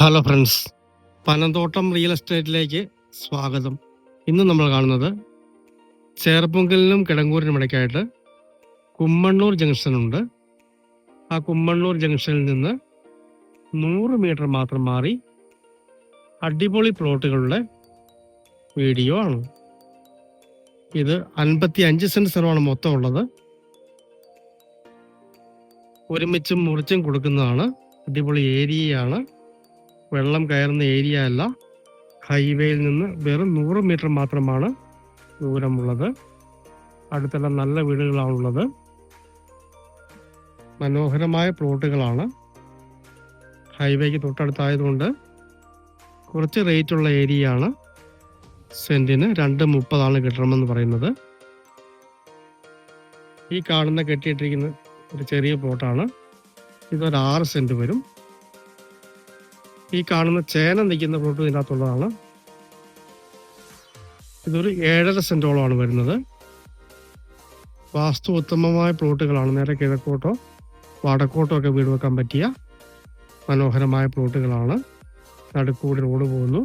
Hello friends Panamthottam real എസ്റ്റേറ്റിലേക്ക് സ്വാഗതം. ഇന്ന് നമ്മൾ കാണുന്നത് ചേർപ്പൊങ്കലിനും കിടങ്ങൂരിനും ഇടയ്ക്കായിട്ട് കുമ്മണ്ണൂർ ജംഗ്ഷനുണ്ട് ആ കുമ്മണ്ണൂർ ജംഗ്ഷനിൽ നിന്ന് നൂറ് മീറ്റർ മാത്രം മാറി അടിപൊളി പ്ലോട്ടുകളുടെ വീഡിയോ ആണ്. ഇത് അൻപത്തി അഞ്ച് സെന്റ് സ്ഥലമാണ് മൊത്തം ഉള്ളത്. ഒരുമിച്ചും മുറിച്ചും കൊടുക്കുന്നതാണ്. അടിപൊളി ഏരിയയാണ്. വെള്ളം കയറുന്ന ഏരിയ അല്ല. ഹൈവേയിൽ നിന്ന് വെറും നൂറ് മീറ്റർ മാത്രമാണ് ദൂരമുള്ളത്. അടുത്തുള്ള നല്ല വീടുകളാണുള്ളത്. മനോഹരമായ പ്ലോട്ടുകളാണ്. ഹൈവേക്ക് തൊട്ടടുത്തായതുകൊണ്ട് കുറച്ച് റേറ്റുള്ള ഏരിയയാണ്. സെന്റിന് രണ്ട് മുപ്പതാണ് കിട്ടണമെന്ന് പറയുന്നത്. ഈ കാണുന്ന കെട്ടിയിട്ടിരിക്കുന്ന ഒരു ചെറിയ പ്ലോട്ടാണ്. ഇതൊരു ആറ് സെന്റ് വരും. ഈ കാണുന്ന ചേന നിൽക്കുന്ന പ്ലോട്ട് ഇതിനകത്തുള്ളതാണ്. ഇതൊരു ഏഴര സെന്റോളമാണ് വരുന്നത്. വാസ്തു ഉത്തമമായ പ്ലോട്ടുകളാണ്. നേരെ കിഴക്കോട്ടോ വടക്കോട്ടോ ഒക്കെ വീട് വെക്കാൻ പറ്റിയ മനോഹരമായ പ്ലോട്ടുകളാണ്. നടുക്കൂടി റോഡ് പോകുന്നു.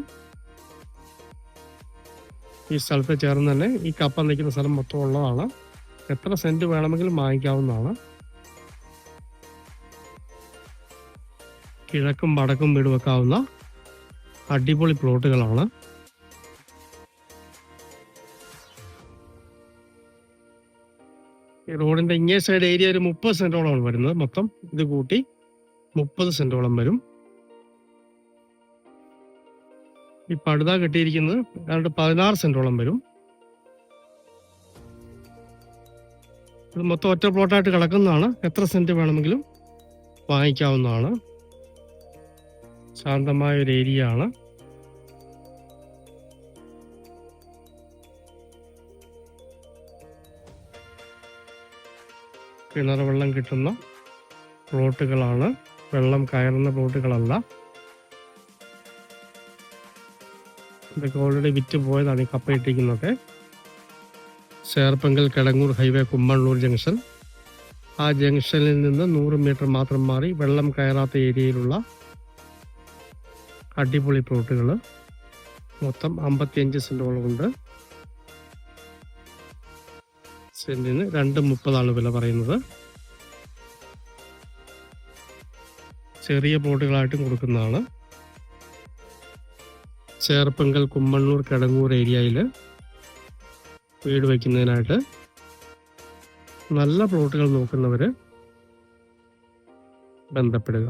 ഈ സ്ഥലത്ത് ചേർന്ന് തന്നെ ഈ കപ്പ നിൽക്കുന്ന സ്ഥലം മൊത്തം ഉള്ളതാണ്. എത്ര സെന്റ് വേണമെങ്കിലും വാങ്ങിക്കാവുന്നതാണ്. കിഴക്കും വടക്കും വീട് വെക്കാവുന്ന അടിപൊളി പ്ലോട്ടുകളാണ്. റോഡിന്റെ ഇങ്ങേ സൈഡ് ഏരിയ ഒരു മുപ്പത് സെന്റോളമാണ് വരുന്നത് മൊത്തം. ഇത് കൂട്ടി മുപ്പത് സെന്റോളം വരും. ഈ പടുത കെട്ടിയിരിക്കുന്നത് ഏതാണ്ട് പതിനാറ് സെന്റോളം വരും. ഇത് മൊത്തം ഒറ്റ പ്ലോട്ടായിട്ട് കിടക്കുന്നതാണ്. എത്ര സെന്റ് വേണമെങ്കിലും വാങ്ങിക്കാവുന്നതാണ്. ശാന്തമായ ഒരു ഏരിയ ആണ് കിണർ വെള്ളം കിട്ടുന്ന പ്ലോട്ടുകളാണ്. വെള്ളം കയറുന്ന പ്ലോട്ടുകളല്ല. ഇതൊക്കെ ഓൾറെഡി വിറ്റ് പോയതാണ് ഈ കപ്പ ഇട്ടിരിക്കുന്നതൊക്കെ. Cherpunkal Kidangoor highway Kummannoor junction. ആ ജംഗ്ഷനിൽ നിന്ന് നൂറ് മീറ്റർ മാത്രം മാറി വെള്ളം കയറാത്ത ഏരിയയിലുള്ള അടിപൊളി പ്ലോട്ടുകൾ മൊത്തം അമ്പത്തിയഞ്ച് സെന്റോളം ഉണ്ട് സെന്റിന് രണ്ട് മുപ്പതാണ് വില പറയുന്നത്. ചെറിയ പ്ലോട്ടുകളായിട്ടും കൊടുക്കുന്നതാണ്. ചേർപ്പങ്കൽ കുമ്മണ്ണൂർ കിടങ്ങൂർ ഏരിയയിൽ വീട് വയ്ക്കുന്നതിനായിട്ട് നല്ല പ്ലോട്ടുകൾ നോക്കുന്നവർ ബന്ധപ്പെടുക.